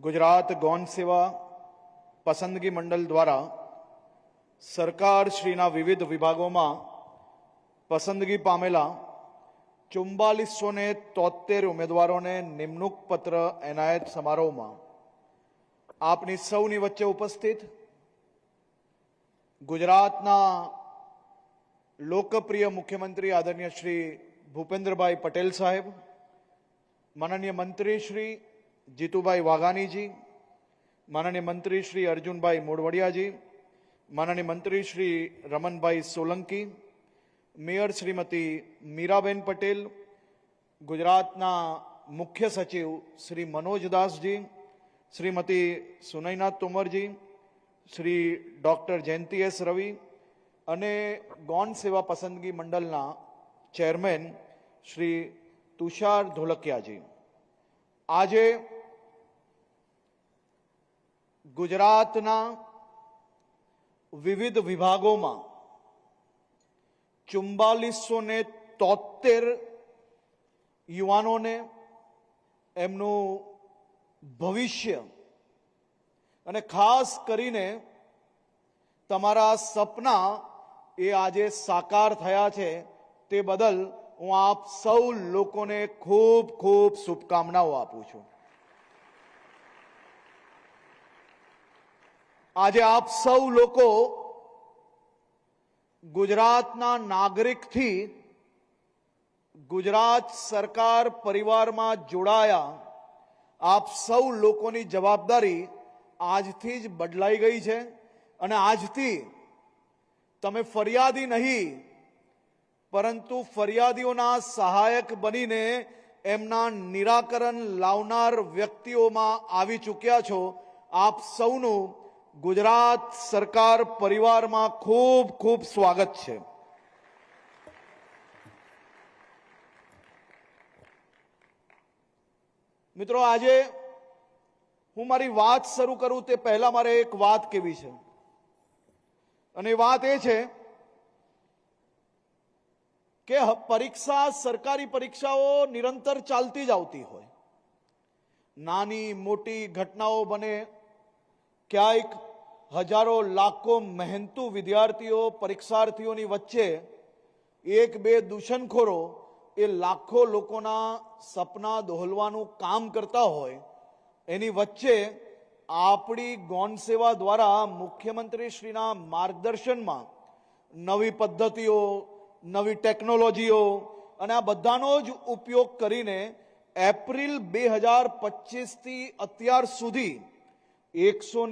ગુજરાત ગૌણ સેવા પસંદગી મંડળ દ્વારા સરકાર શ્રીના વિવિધ વિભાગોમાં પસંદગી પામેલા ચુમ્બાલીસો ને તોતેર ઉમેદવારોને નિમણૂક પત્ર એનાયત સમારોહમાં આપની સૌની વચ્ચે ઉપસ્થિત ગુજરાતના લોકપ્રિય મુખ્યમંત્રી આદરણીય શ્રી ભૂપેન્દ્રભાઈ પટેલ સાહેબ, માનનીય મંત્રી શ્રી જીતુભાઈ વાઘાણીજી, માનનીય મંત્રી શ્રી અર્જુનભાઈ મોડવડિયાજી માનનીય મંત્રી શ્રી રમનભાઈ સોલંકી, મેયર શ્રીમતી મીરાબેન પટેલ, ગુજરાતના મુખ્ય સચિવ શ્રી મનોજદાસજી શ્રીમતી સુનૈનાથ તોમરજી, શ્રી ડૉક્ટર જયંતિ એસ રવિ અને ગૌણ સેવા પસંદગી મંડળના ચેરમેન શ્રી તુષાર ધોલકિયાજી. આજે ગુજરાતના વિવિધ વિભાગોમાં ચુમ્બાલીસો ને તોતેર યુવાનોને એમનું ભવિષ્ય અને ખાસ કરીને તમારા સપના એ આજે સાકાર થયા છે તે બદલ હું આપ સૌ લોકોને ખૂબ ખૂબ શુભકામનાઓ આપું છું. આજે આપ સૌ લોકો ગુજરાતના નાગરિકથી ગુજરાત સરકાર પરિવારમાં જોડાયા, આપ સૌ લોકોની જવાબદારી આજથી જ બદલાઈ ગઈ છે અને આજથી તમે ફરિયાદી નહીં, પરંતુ ફરિયાદીઓના સહાયક બનીને એમના નિરાકરણ લાવનાર વ્યક્તિઓમાં આવી ચૂક્યા છો. આપ સૌનું ગુજરાત સરકાર પરિવારમાં ખૂબ ખૂબ સ્વાગત છે. મિત્રો, આજે હું મારી વાત શરૂ કરું તે પહેલા મારે એક વાત કેવી છે. અને વાત એ છે કે પરીક્ષા સરકારી પરીક્ષાઓ નિરંતર ચાલતી જ આવતી હોય. નાની, મોટી ઘટનાઓ બને ક્યાંક હજારો લાખો મહેનતુ વિદ્યાર્થીઓ, પરીક્ષાર્થીઓની વચ્ચે એક બે દૂષણખોરો એ લાખો લોકોના સપના દોહલવાનું કામ કરતા હોય. એની વચ્ચે આપણી ગૌણ સેવા દ્વારા મુખ્યમંત્રી શ્રીના માર્ગદર્શનમાં નવી પદ્ધતિઓ, નવી ટેકનોલોજીઓ અને આ બધાનો જ ઉપયોગ કરીને એપ્રિલ બે હજાર પચીસથી અત્યાર સુધી એકસો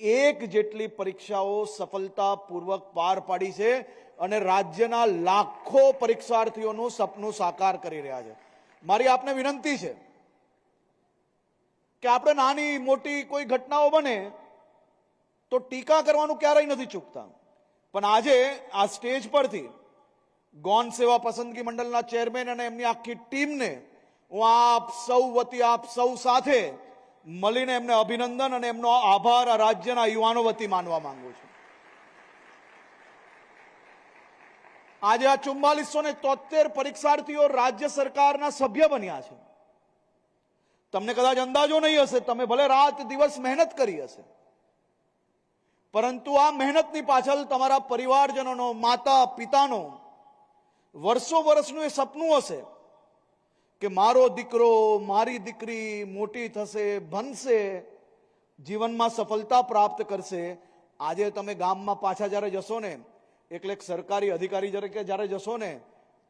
એક જેટલી પરીક્ષાઓ સફળતાપૂર્વક પાર પાડી છે અને રાજ્યના લાખો પરીક્ષાર્થીઓનું સપનું સાકાર કરી રહ્યા છે. મારી આપને વિનંતી છે કે આપણે નાની મોટી કોઈ ઘટનાઓ બને તો ટીકા કરવાનું ક્યારેય નથી ચૂકતા. પણ આજે આ સ્ટેજ પરથી ગૌણ સેવા પસંદગી મંડળના ચેરમેન અને એમની આખી ટીમને હું આપ સૌ વતી આપ સૌ સાથે મળીને એમને અભિનંદન અને એમનો આભાર આ રાજ્યના યુવાનો વતી માનવા માંગુ છું. આજે આ ચુમ્માલીસો ને તોતેર પરીક્ષાર્થીઓ રાજ્ય સરકારના સભ્ય બન્યા છે. તમને કદાચ અંદાજો નહીં હશે, તમે ભલે રાત દિવસ મહેનત કરી હશે. પરંતુ આ મહેનતની પાછળ તમારા પરિવારજનોનો માતા પિતાનો વર્ષો વર્ષનું એ સપનું હશે. કે મારો દીકરો, મારી દીકરી મોટી થશે ભણશે જીવનમાં સફળતા પ્રાપ્ત કરશે. આજે તમે ગામમાં પાછા જ્યારે જશો ને, એટલે એક સરકારી અધિકારી તરીકે જ્યારે જશો ને,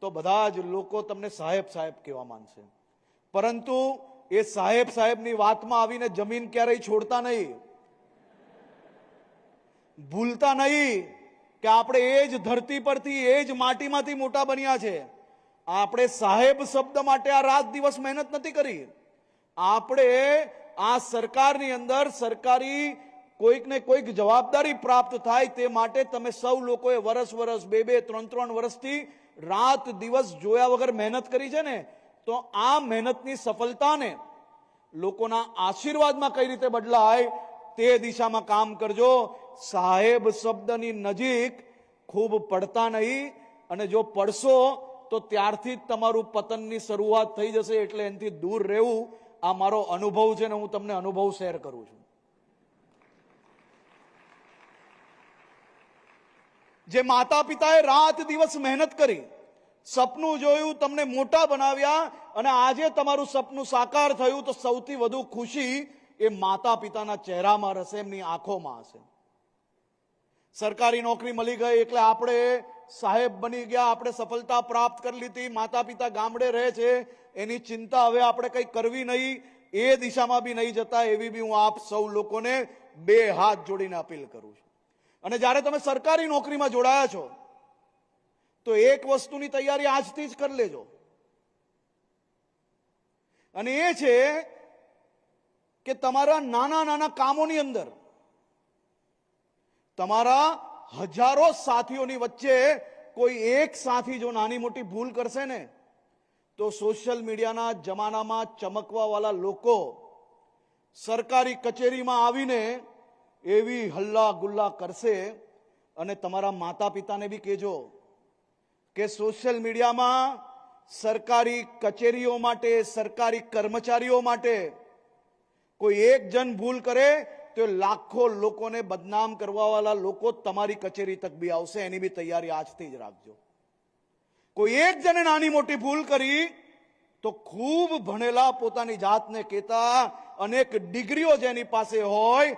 તો બધા જ લોકો તમને સાહેબ સાહેબ કહેવા માંગશે. પરંતુ એ સાહેબ સાહેબની વાતમાં આવીને જમીન ક્યારેય છોડતા નહીં. ભૂલતા નહીં કે આપણે એ જ ધરતી પરથી, એ જ માટીમાંથી મોટા બન્યા છે. આપણે સાહેબ શબ્દ માટે આ રાત દિવસ મહેનત નથી કરી. આપણે આ સરકારની અંદર સરકારી કોઈક ને કોઈક જવાબદારી પ્રાપ્ત થાય તે માટે તમે સૌ લોકોએ વરસ વરસ, બે બે, ત્રણ ત્રણ વર્ષથી રાત દિવસ જોયા વગર મહેનત કરી છે ને, તો આ મહેનતની સફળતાને લોકોના આશીર્વાદમાં કઈ રીતે બદલાય તે દિશામાં કામ કરજો. સાહેબ શબ્દની નજીક ખૂબ પડતા નહીં અને જો પડશો તો ત્યારથી જ તમારું પતનની શરૂઆત થઈ જશે એટલે એનાથી દૂર રહેવું આ મારો અનુભવ છે ને હું તમને અનુભવ શેર કરું છું. જે માતા પિતાએ રાત દિવસ મહેનત કરી, સપનું જોયું, તમને મોટા બનાવ્યા અને આજે તમારું સપનું સાકાર થયું તો સૌથી વધુ ખુશી એ માતા પિતાના ચહેરામાં રહેશે, એમની આંખોમાં હશે. સરકારી નોકરી મળી ગઈ એટલે આપણે સાહેબ બની ગયા, આપણે સફળતા પ્રાપ્ત કરી લીધી માતા પિતા ગામડે રહે છે, એની ચિંતા હવે આપણે કંઈ કરવી નહીં, એ દિશામાં બી નહીં જતા, એવી બી હું આપ સૌ લોકોને બે હાથ જોડીને અપીલ કરું છું. અને જ્યારે તમે સરકારી નોકરીમાં જોડાયા છો, તો એક વસ્તુની તૈયારી આજથી જ કરી લેજો. અને એ છે કે તમારા નાના નાના કામોની અંદર તમારા હજારો સાથીઓની વચ્ચે કોઈ એક સાથી જો નાની મોટી ભૂલ કરશે ને, તો સોશિયલ મીડિયાના જમાનામાં ચમકવાવાળા લોકો સરકારી કચેરીમાં આવીને એવી હલ્લા ગુલ્લા કરશે અને તમારા માતા પિતાને બી કહેજો કે સોશિયલ મીડિયામાં સરકારી કચેરીઓ માટે, સરકારી કર્મચારીઓ માટે કોઈ એક જણ ભૂલ કરે તો લાખો લોકોને બદનામ કરવાવાળા લોકો તમારી કચેરી તક બી આવશે, એની બી તૈયારી આજથી જ રાખજો. કોઈ એક જણે નાની મોટી ભૂલ કરી, તો ખૂબ ભણેલા પોતાની જાતને કહેતા અનેક ડિગ્રીઓ જેની પાસે હોય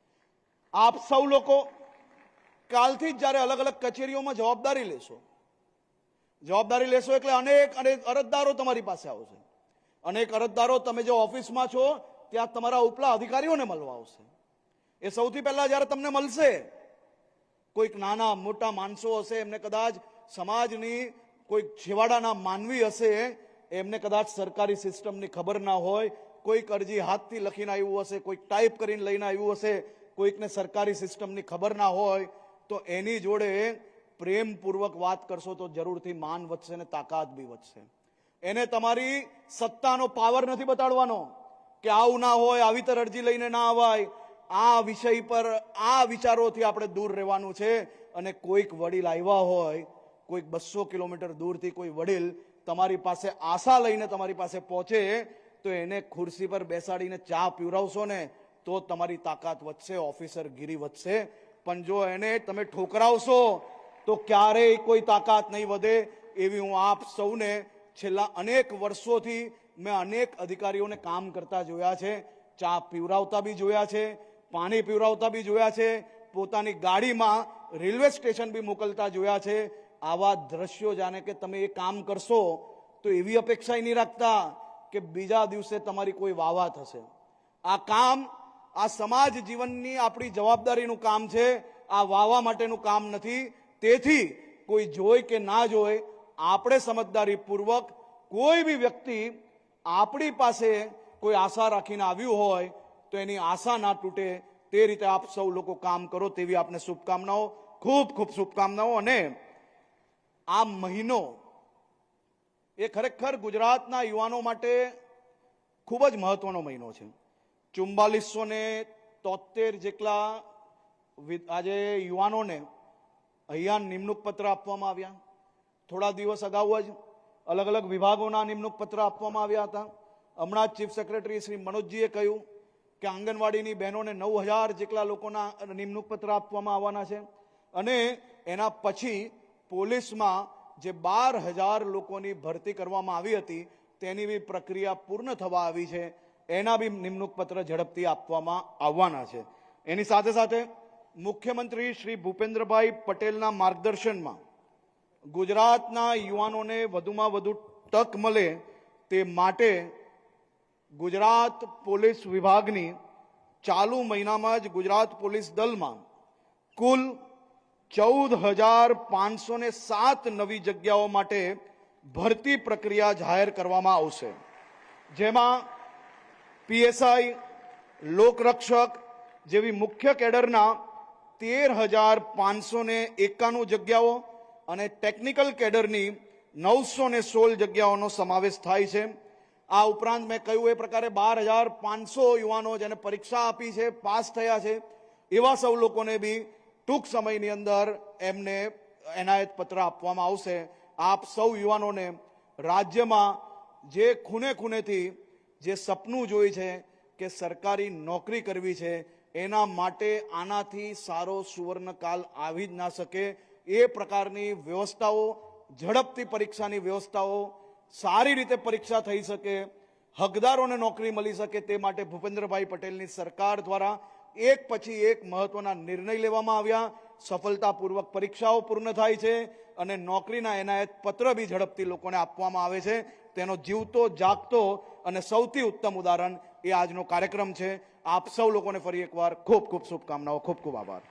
આપ સૌ લોકો કાલથી જ જ્યારે અલગ અલગ કચેરીઓમાં જવાબદારી લેશો જવાબદારી લેશો એટલે અનેક અનેક અરજદારો તમારી પાસે આવશે. અનેક અરજદારો તમે જે ઓફિસમાં છો, ત્યાં તમારા ઉપલા અધિકારીઓને મળવા આવશે. એ સૌથી પહેલા જ્યારે તમને મળશે, કોઈક નાના, મોટા માણસો હશે, એમને કદાચ સમાજની કોઈક છેવાડાના માનવી હશે, એમને કદાચ સરકારી સિસ્ટમની ખબર ના હોય, કોઈક અરજી હાથથી લખીને આવ્યું હશે, કોઈક ટાઈપ કરીને લઈને આવ્યું હશે કોઈકને સરકારી સિસ્ટમની ખબર ના હોય, તો એની જોડે પ્રેમપૂર્વક વાત કરશો તો જરૂરથી માન વધશે ને તાકાત બી વધશે. એને તમારી સત્તાનો પાવર નથી બતાડવાનો કે આવું ના હોય, આવી તર અરજી લઈને ના અવાય. આ વિષય પર, આ વિચારોથી આપણે દૂર રહેવાનું છે અને કોઈક વડીલ આવ્યા હોય, કોઈક બસો કિલોમીટર દૂરથી કોઈ વડીલ તમારી પાસે આશા લઈને તમારી પાસે પહોંચે, તો એને ખુરશી પર બેસાડીને ચા પીવરાવશો ને તો તમારી તાકાત વધશે ઓફિસર ગીરી વધશે. પણ જો એને તમે ઠોકરાવશો, તો ક્યારેય કોઈ તાકાત નહીં વધે. એવી હું આપ સૌને છેલ્લા અનેક વર્ષોથી મેં અનેક અધિકારીઓને કામ કરતા જોયા છે. ચા પીવરાવતા બી જોયા છે, પાણી પીવરાવતા બી જોયા છે, પોતાની ગાડીમાં રેલવે સ્ટેશન બી મોકલતા જોયા છે. આવા દ્રશ્યો જાણે કે તમે એ કામ કરશો, તો એવી અપેક્ષા નહીં રાખતા કે બીજા દિવસે તમારી કોઈ વાવા થશે. આ કામ આ સમાજ જીવનની આપણી જવાબદારીનું કામ છે, આ વાવા માટેનું કામ નથી. તેથી કોઈ જોઈ કે ના જોઈ આપણે સમજદારીપૂર્વક કોઈ બી વ્યક્તિ આપણી પાસે કોઈ આશા રાખીને આવ્યું હોય, તો એની આશા ના તૂટે. તે રીતે આપ સૌ લોકો કામ કરો તેવી આપને શુભકામનાઓ, ખૂબ ખૂબ શુભકામનાઓ. અને આ મહિનો એ ખરેખર ગુજરાતના યુવાનો માટે ખૂબ જ મહત્વનો મહિનો છે. ચુમ્બાલીસો ને તોતેર જેટલા આજે યુવાનોને અહીંયા નિમણૂક પત્ર આપવામાં આવ્યા. થોડા દિવસ અગાઉ જ અલગ અલગ વિભાગોના નિમણૂક પત્ર આપવામાં આવ્યા હતા. હમણાં ચીફ સેક્રેટરી શ્રી મનોજજીએ કહ્યું કે આંગણવાડીની બહેનોને નવ હજાર જેટલા લોકોના નિમણૂક પત્ર આપવામાં આવવાના છે અને એના પછી પોલીસમાં જે બાર હજાર લોકોની ભરતી કરવામાં આવી હતી તેની બી પ્રક્રિયા પૂર્ણ થવા આવી છે. એના બી નિમણૂક પત્ર ઝડપથી આપવામાં આવવાના છે. એની સાથે સાથે મુખ્યમંત્રી શ્રી ભૂપેન્દ્રભાઈ પટેલના માર્ગદર્શનમાં ગુજરાતના યુવાનોને વધુમાં વધુ તક મળે તે માટે ગુજરાત પોલીસ વિભાગની ચાલુ મહિનામાં જ ગુજરાત પોલીસ દલમાં કુલ ચૌદ હજાર પાંચસો ને સાત નવી જગ્યાઓ માટે ભરતી પ્રક્રિયા જાહેર કરવામાં આવશે. જેમાં પીએસઆઈ લોકરક્ષક જેવી મુખ્ય કેડરના તેર હજાર પાંચસો ને એકાણું જગ્યાઓ અને ટેકનિકલ કેડરની નવસો ને સોળ જગ્યાઓનો સમાવેશ થાય છે. આ ઉપરાંત મેં કહ્યું એ પ્રકારે બાર હજાર પાંચસો યુવાનો જેને પરીક્ષા આપી છે, પાસ થયા છે, એવા સૌ લોકોને બી ટૂંક સમયની અંદર એમને એનાયત પત્ર આપવામાં આવશે. આપ સૌ યુવાનોને રાજ્યમાં જે ખૂને ખૂનેથી જે સપનું જોઈ છે કે સરકારી નોકરી કરવી છે, એના માટે આનાથી સારો સુવર્ણકાલ આવી જ ના શકે. એ પ્રકારની વ્યવસ્થાઓ, ઝડપથી પરીક્ષાની વ્યવસ્થાઓ સારી રીતે પરીક્ષા થઈ શકે, હકદારોને નોકરી મળી શકે તે માટે ભૂપેન્દ્રભાઈ પટેલની સરકાર દ્વારા એક પછી એક મહત્વના નિર્ણય લેવામાં આવ્યા. સફળતાપૂર્વક પરીક્ષાઓ પૂર્ણ થાય છે અને નોકરીના એનાયત પત્ર બી ઝડપથી લોકોને આપવામાં આવે છે. તેનો જીવતો, જાગતો અને સૌથી ઉત્તમ ઉદાહરણ એ આજનો કાર્યક્રમ છે. આપ સૌ લોકોને ફરી એકવાર ખૂબ ખૂબ શુભકામનાઓ, ખૂબ ખૂબ આભાર.